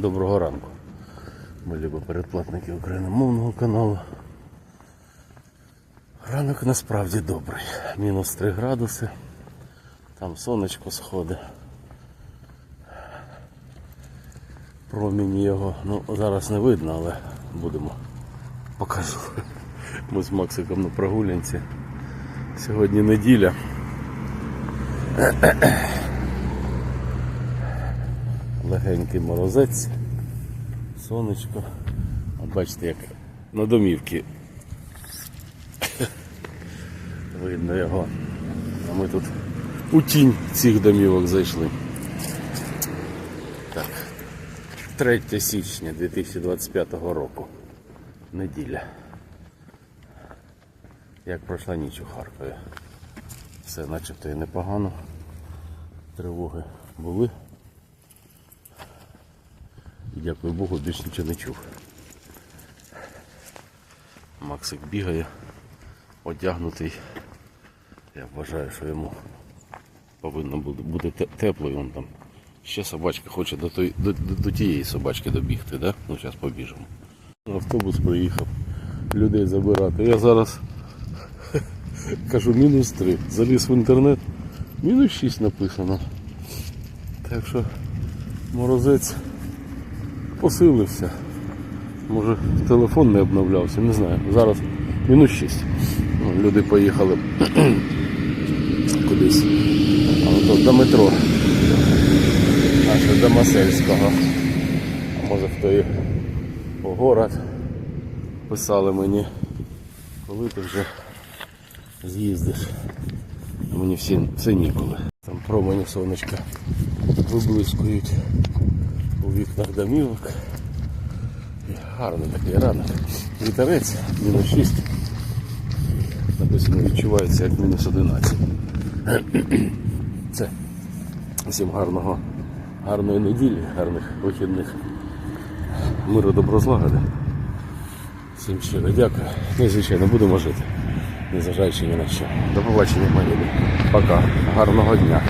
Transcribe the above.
Доброго ранку. Ми любі передплатники україномовного каналу. Ранок насправді добрий. Мінус 3 градуси. Там сонечко сходить. Промінь його, ну зараз не видно, але будемо покажу. Ми з Максиком на прогулянці. Сьогодні неділя. Легенький морозець, сонечко. От бачите, як на домівці видно його. А ми тут у тінь цих домівок зайшли. Так. 3 січня 2025 року. Неділя. Як пройшла ніч у Харкові. Все начебто і непогано. Тривоги були. Дякую Богу, більш нічого не чув. Максик бігає, одягнутий. Я вважаю, що йому повинно бути тепло, і він там. Ще собачка хоче до, той, до, до, до тієї собачки добігти, да? Ну зараз побіжимо. Автобус приїхав людей забирати. Я зараз кажу мінус 3. Заліз в інтернет, мінус 6 написано. Так що морозець посилився. Може телефон не обновлявся, не знаю. Зараз мінус 6. Ну, Люди поїхали кудись. А от до метро. Аж до Масельського. А може хто і по город писали мені, коли ти вже з'їздиш. Мені всі, все ніколи. Там промені сонечка виблискують у вікнах домівок. І Гарний такий ранок. Вітерець, мінус 6. Написано відчувається як мінус 11. Це всім гарного, гарної неділі, гарних вихідних. Миру доброзлагоди. Всім щиро дякую. Ну і звичайно будемо жити. Незважаючи ні на що. До побачення, мої. Пока. Гарного дня.